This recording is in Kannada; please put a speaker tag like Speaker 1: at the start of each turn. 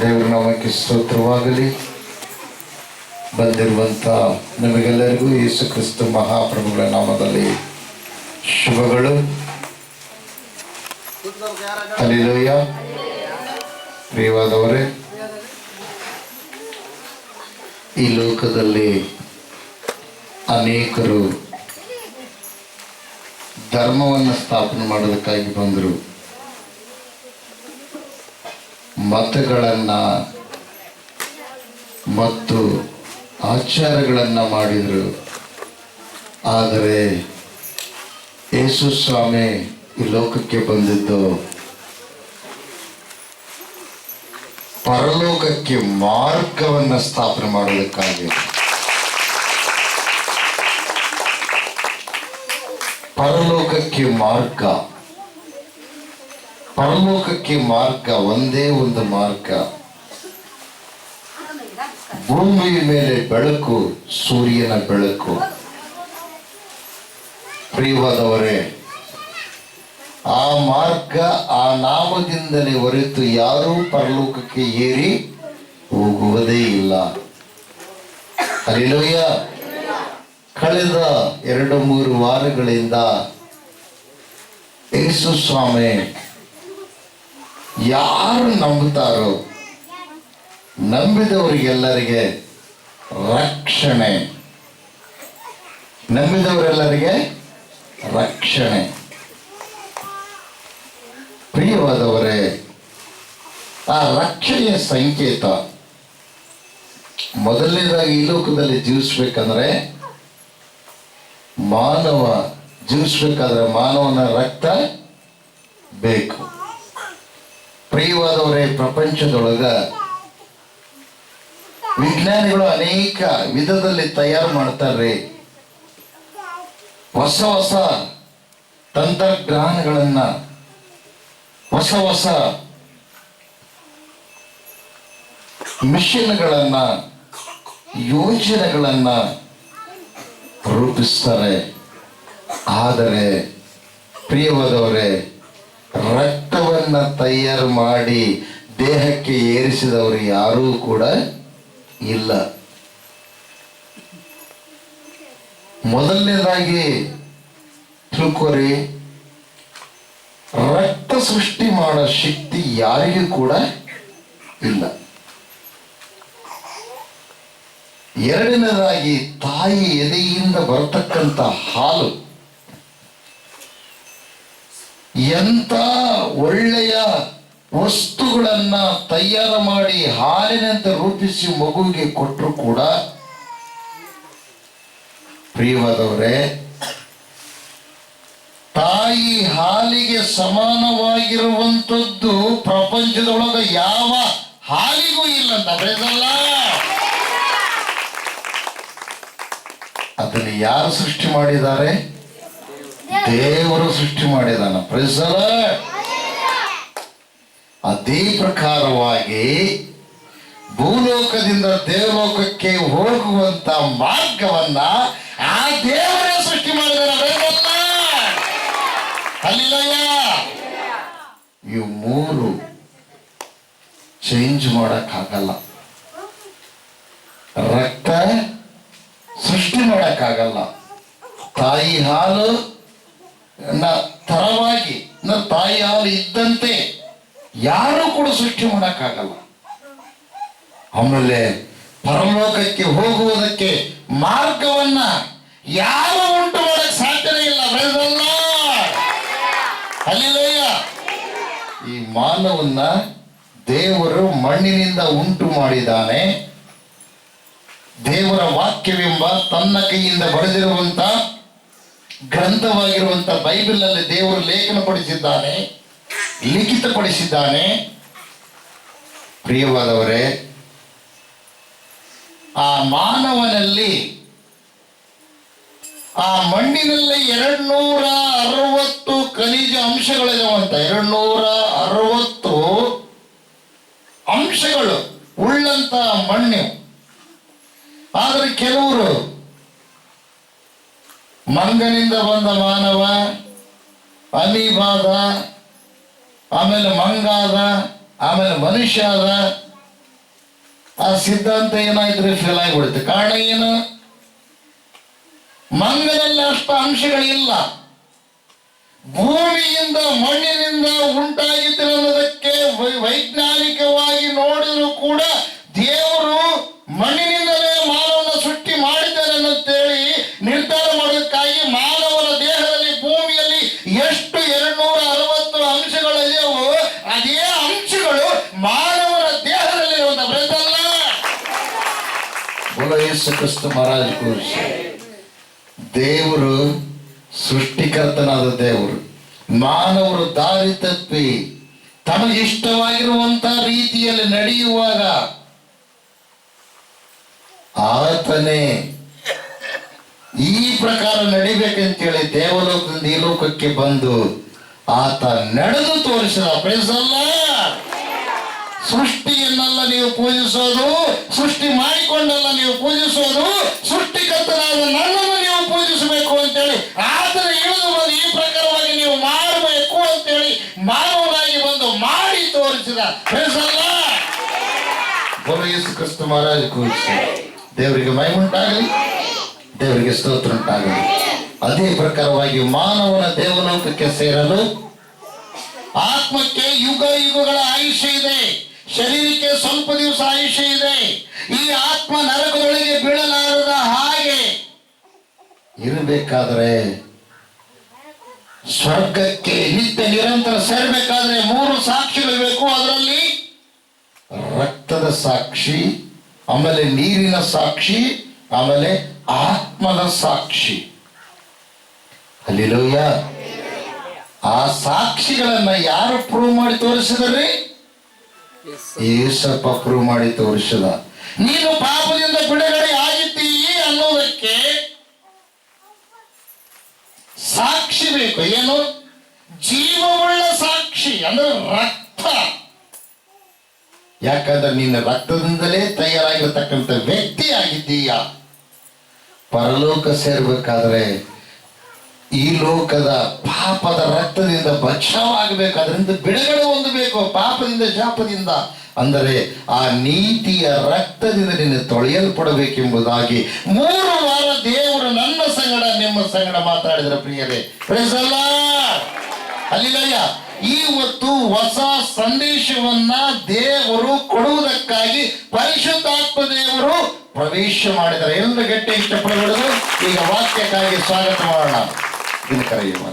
Speaker 1: ದೇವರ ನಾಮಕ್ಕೆ ಸ್ತೋತ್ರವಾಗಲಿ. ಬಂದಿರುವಂತ ನಮಗೆಲ್ಲರಿಗೂ ಯೇಸು ಕ್ರಿಸ್ತು ಮಹಾಪ್ರಭುಗಳ ನಾಮದಲ್ಲಿ ಶುಭಗಳು. ಅಲ್ಲಿಲೋಯ ಪ್ರಿಯವಾದವರೇ, ಈ ಲೋಕದಲ್ಲಿ ಅನೇಕರು ಧರ್ಮವನ್ನು ಸ್ಥಾಪನೆ ಮಾಡೋದಕ್ಕಾಗಿ ಬಂದರು. ಮತಗಳನ್ನು ಮತ್ತು ಆಚಾರಗಳನ್ನು ಮಾಡಿದರು. ಆದರೆ ಯೇಸು ಸ್ವಾಮಿ ಈ ಲೋಕಕ್ಕೆ ಬಂದಿದ್ದು ಪರಲೋಕಕ್ಕೆ ಮಾರ್ಗವನ್ನು ಸ್ಥಾಪನೆ ಮಾಡೋದಕ್ಕಾಗಿ. ಪರಲೋಕಕ್ಕೆ ಮಾರ್ಗ. ಪರಲೋಕಕ್ಕೆ ಮಾರ್ಗ ಒಂದೇ ಒಂದು ಮಾರ್ಗ. ಭೂಮಿಯ ಮೇಲೆ ಬೆಳಕು, ಸೂರ್ಯನ ಬೆಳಕು. ಪ್ರಿಯವಾದವರೇ, ಆ ಮಾರ್ಗ ಆ ನಾಮದಿಂದಲೇ ಹೊರತು ಯಾರೂ ಪರಲೋಕಕ್ಕೆ ಏರಿ ಹೋಗುವುದೇ ಇಲ್ಲ. ಅಲ್ಲಿಲೋಯ ಕಳೆದ ಎರಡು ಮೂರು ವಾರಗಳಿಂದ ಯೇಸು ಸ್ವಾಮಿ, ಯಾರು ನಂಬುತ್ತಾರೋ ನಂಬಿದವರಿಗೆಲ್ಲರಿಗೆ ರಕ್ಷಣೆ. ನಂಬಿದವರೆಲ್ಲರಿಗೆ ರಕ್ಷಣೆ. ಪ್ರಿಯವಾದವರೇ, ಆ ರಕ್ಷಣೆಯ ಸಂಕೇತ ಮೊದಲನೇದಾಗಿ ಈ ಲೋಕದಲ್ಲಿ ಜೀವಿಸ್ಬೇಕಂದ್ರೆ ಮಾನವ ಜೀವಿಸ್ಬೇಕಾದ್ರೆ ಮಾನವನ ರಕ್ತ ಬೇಕು. ಪ್ರಿಯವಾದವರೇ, ಪ್ರಪಂಚದೊಳಗ ವಿಜ್ಞಾನಿಗಳು ಅನೇಕ ವಿಧದಲ್ಲಿ ತಯಾರು ಮಾಡ್ತಾರೆ ಹೊಸ ಹೊಸ ತಂತ್ರಜ್ಞಾನಗಳನ್ನ, ಹೊಸ ಹೊಸ ಮಿಷಿನ್ಗಳನ್ನ, ಯೋಜನೆಗಳನ್ನ ರೂಪಿಸ್ತಾರೆ. ಆದರೆ ಪ್ರಿಯವಾದವರೇ, ರಕ್ತವನ್ನು ತಯಾರು ಮಾಡಿ ದೇಹಕ್ಕೆ ಏರಿಸಿದವರು ಯಾರೂ ಕೂಡ ಇಲ್ಲ. ಮೊದಲನೇದಾಗಿ ತಿಳ್ಕೊರಿ, ರಕ್ತ ಸೃಷ್ಟಿ ಮಾಡೋ ಶಕ್ತಿ ಯಾರಿಗೂ ಕೂಡ ಇಲ್ಲ. ಎರಡನೇದಾಗಿ ತಾಯಿ ಎದೆಯಿಂದ ಬರತಕ್ಕಂತ ಹಾಲು. ಎಂತ ಒಳ್ಳೆಯ ವಸ್ತುಗಳನ್ನ ತಯಾರು ಮಾಡಿ ಹಾಲಿನಂತೆ ರೂಪಿಸಿ ಮಗುವಿಗೆ ಕೊಟ್ಟರು ಕೂಡ ಪ್ರಿಯವಾದವರೇ, ತಾಯಿ ಹಾಲಿಗೆ ಸಮಾನವಾಗಿರುವಂಥದ್ದು ಪ್ರಪಂಚದೊಳಗ ಯಾವ ಹಾಲಿಗೂ ಇಲ್ಲ ಅಂತ ಯಾರು ಸೃಷ್ಟಿ ಮಾಡಿದ್ದಾರೆ? ದೇವರು ಸೃಷ್ಟಿ ಮಾಡಿದಾನ ಪ್ರೈಸಲ ಅದೇ ಪ್ರಕಾರವಾಗಿ ಭೂಲೋಕದಿಂದ ದೇವಲೋಕಕ್ಕೆ ಹೋಗುವಂತ ಮಾರ್ಗವನ್ನ ಆ ದೇವರೇ ಸೃಷ್ಟಿ ಮಾಡಿದ ಇವು ಮೂರು ಚೇಂಜ್ ಮಾಡಕ್ಕಾಗಲ್ಲ. ರಕ್ತ ಸೃಷ್ಟಿ ಮಾಡೋಕ್ಕಾಗಲ್ಲ. ತಾಯಿ ಹಾಲು, ನ ತರವಾಗಿ, ನ ತಾಯಿ ಹಾಲು ಇದ್ದಂತೆ ಯಾರು ಕೂಡ ಸೃಷ್ಟಿ ಮಾಡೋಕ್ಕಾಗಲ್ಲ. ಆಮೇಲೆ ಪರಲೋಕಕ್ಕೆ ಹೋಗುವುದಕ್ಕೆ ಮಾರ್ಗವನ್ನ ಯಾರು ಉಂಟು ಮಾಡಕ್ ಸಾಧ್ಯ ಇಲ್ಲ. ಬೆಳೆದಲ್ಲ ಈ ಮಾನವನ್ನ ದೇವರು ಮಣ್ಣಿನಿಂದ ಉಂಟು ಮಾಡಿದ್ದಾನೆ. ದೇವರ ವಾಕ್ಯವೆಂಬ ತನ್ನ ಕೈಯಿಂದ ಬರೆದಿರುವಂತ ಗ್ರಂಥವಾಗಿರುವಂತ ಬೈಬಲ್ ಅಲ್ಲಿ ದೇವರು ಲೇಖನಪಡಿಸಿದ್ದಾನೆ, ಲಿಖಿತಪಡಿಸಿದ್ದಾನೆ. ಪ್ರಿಯವಾದವರೇ, ಆ ಮಾನವನಲ್ಲಿ, ಆ ಮಣ್ಣಿನಲ್ಲಿ ಎರಡ್ನೂರ ಅರವತ್ತು ಖನಿಜ ಅಂಶಗಳಿದಾವಂತ ಎರಡ್ ನೂರ ಅರವತ್ತು ಅಂಶಗಳು ಉಳ್ಳಂತ ಮಣ್ಣು. ಆದರೆ ಕೆಲವರು ಮಂಗನಿಂದ ಬಂದ ಮಾನವ ಅಮೀಬಾದ ಆಮೇಲೆ ಮಂಗಾದ, ಆಮೇಲೆ ಮನುಷ್ಯ ಆದ ಆ ಸಿದ್ಧಾಂತ ಏನಾಯ್ತು ಫೇಲ್ ಆಗಿಬಿಡುತ್ತೆ. ಕಾರಣ ಏನು? ಮಂಗನಲ್ಲಿ ಅಷ್ಟು ಅಂಶಗಳಿಲ್ಲ. ಭೂಮಿಯಿಂದ ಮಣ್ಣಿನಿಂದ ಉಂಟಾಗಿದ್ದರೆ ಅನ್ನೋದಕ್ಕೆ ವೈ- ವೈಜ್ಞಾನಿಕವಾಗಿ ನೋಡಿದ್ರು ಕೂಡ ದೇವರು ಮಣ್ಣಿನಿಂದಲೇ ಮಾನವನ ಸೃಷ್ಟಿ ಮಾಡಿದ್ದಾರೆ ಅಂತೇಳಿ ನಿರ್ಧಾರ ಮಾಡೋದಕ್ಕಾಗಿ ಮಾನವನ ದೇಹದಲ್ಲಿ ಭೂಮಿಯಲ್ಲಿ ಎಷ್ಟು ಎರಡ್ನೂರ ಅರವತ್ತು ಅಂಶಗಳಿದೆಯೋ ಅದೇ ಅಂಶಗಳು ಮಾನವನ ದೇಹದಲ್ಲಿ ಇರುವಂತ ಬರೆದಲ್ಲ ಬೋಲೋ ಯೇಸು ಕ್ರಿಸ್ತ ಮಹಾರಾಜ ಕೂರಿಸಿ. ದೇವರು ಸೃಷ್ಟಿಕರ್ತನಾದ ದೇವರು. ಮಾನವರು ದಾರಿ ತಪ್ಪಿ ತಮಗಿಷ್ಟವಾಗಿರುವಂತ ರೀತಿಯಲ್ಲಿ ನಡೆಯುವಾಗ ಆತನೇ ಈ ಪ್ರಕಾರ ನಡಿಬೇಕಂತೇಳಿ ದೇವಲೋಕದಿಂದ ಈ ಲೋಕಕ್ಕೆ ಬಂದು ಆತ ನಡೆದು ತೋರಿಸಿದ. ಪ್ರೈಸಲ್ಲ ಸೃಷ್ಟಿಯನ್ನೆಲ್ಲ ನೀವು ಪೂಜಿಸೋದು, ಸೃಷ್ಟಿ ಮಾಡಿಕೊಂಡಲ್ಲ ನೀವು ಪೂಜಿಸೋದು, ಸೃಷ್ಟಿಕರ್ತನಾದ ನನ್ನನ್ನು ನೀವು ಪೂಜಿಸಬೇಕು ಅಂತೇಳಿ ಆತನ ಇಳಿದು ಬಂದು ಈ ಪ್ರಕಾರವಾಗಿ ನೀವು ಮಾಡಬೇಕು ಅಂತೇಳಿ ಮಾನವನಾಗಿ ಬಂದು ಮಾಡಿ ತೋರಿಸಿದ ಯೇಸು ಕ್ರಿಸ್ತ ಮಹಾರಾಜ ಕೂರಿಸಿ, ದೇವರಿಗೆ ಮೈ ಉಂಟಾಗಲಿ, ದೇವರಿಗೆ ಸ್ತೋತ್ರ ಉಂಟಾಗಲಿ. ಅದೇ ಪ್ರಕಾರವಾಗಿ ಮಾನವನ ದೇವಲೋಕಕ್ಕೆ ಸೇರಲು ಆತ್ಮಕ್ಕೆ ಯುಗ ಯುಗಗಳ ಆಯುಷ್ಯ ಇದೆ. ಶರೀರಕ್ಕೆ ಸ್ವಲ್ಪ ದಿವಸ ಆಯುಷ್ಯ ಇದೆ. ಈ ಆತ್ಮ ನರಕದೊಳಗೆ ಬೀಳಲಾರದ ಹಾಗೆ ಇರಬೇಕಾದ್ರೆ ಸ್ವರ್ಗಕ್ಕೆ ನಿತ್ಯ ನಿರಂತರ ಸೇರಬೇಕಾದ್ರೆ ಮೂರು ಸಾಕ್ಷಿಗಳು ಬೇಕು. ಅದರಲ್ಲಿ ರಕ್ತದ ಸಾಕ್ಷಿ, ಆಮೇಲೆ ನೀರಿನ ಸಾಕ್ಷಿ, ಆಮೇಲೆ ಆತ್ಮದ ಸಾಕ್ಷಿ. ಅಲ್ಲಿ ಆ ಸಾಕ್ಷಿಗಳನ್ನ ಯಾರು ಪ್ರೂವ್ ಮಾಡಿ ತೋರಿಸಿದ್ರಿ? ಏಸಪ್ಪ ಪ್ರೂವ್ ಮಾಡಿ ತೋರಿಸದ. ನೀನು ಪಾಪದಿಂದ ಬಿಡುಗಡೆ ಆಗಿದ್ದೀ ಅನ್ನೋದಕ್ಕೆ ಸಾಕ್ಷಿ ಬೇಕು. ಏನು? ಜೀವವುಳ್ಳ ಸಾಕ್ಷಿ, ಅಂದ್ರೆ ರಕ್ತ. ಯಾಕಂದ್ರೆ ನಿನ್ನ ರಕ್ತದಿಂದಲೇ ತಯಾರಾಗಿರ್ತಕ್ಕಂಥ ವ್ಯಕ್ತಿ ಆಗಿದ್ದೀಯ? ಪರಲೋಕ ಸೇರ್ಬೇಕಾದ್ರೆ ಈ ಲೋಕದ ಪಾಪದ ರಕ್ತದಿಂದ ಭಕ್ಷವಾಗಬೇಕು ಅದರಿಂದ ಬಿಡುಗಡೆ ಹೊಂದಬೇಕು, ಪಾಪದಿಂದ, ಶಾಪದಿಂದ. ಅಂದರೆ ಆ ನೀತಿಯ ರಕ್ತದಿಂದ ನಿನ್ನ ತೊಳೆಯಲ್ಪಡಬೇಕೆಂಬುದಾಗಿ ಮೂರು ವಾರ ದೇವರು ನನ್ನ ಸಂಗಡ, ನಿಮ್ಮ ಸಂಗಡ ಮಾತಾಡಿದ್ರ ಪ್ರಿಯರೇ. ಅಲ್ಲಿಲ್ಲಯ್ಯ ಈ ಇವತ್ತು ಹೊಸ ಸಂದೇಶವನ್ನ ದೇವರು ಕೊಡುವುದಕ್ಕಾಗಿ ಪರಿಶುದ್ಧಾತ್ಮ ದೇವರು ಪ್ರವೇಶ ಮಾಡಿದರೆ ಎಲ್ಲರೂ ಗಟ್ಟಿ ಇಷ್ಟಪಡಬಹುದು ಈಗ ವಾಕ್ಯಕ್ಕಾಗಿ ಸ್ವಾಗತ ಮಾಡೋಣ. ದಿನಕರ ಯುವ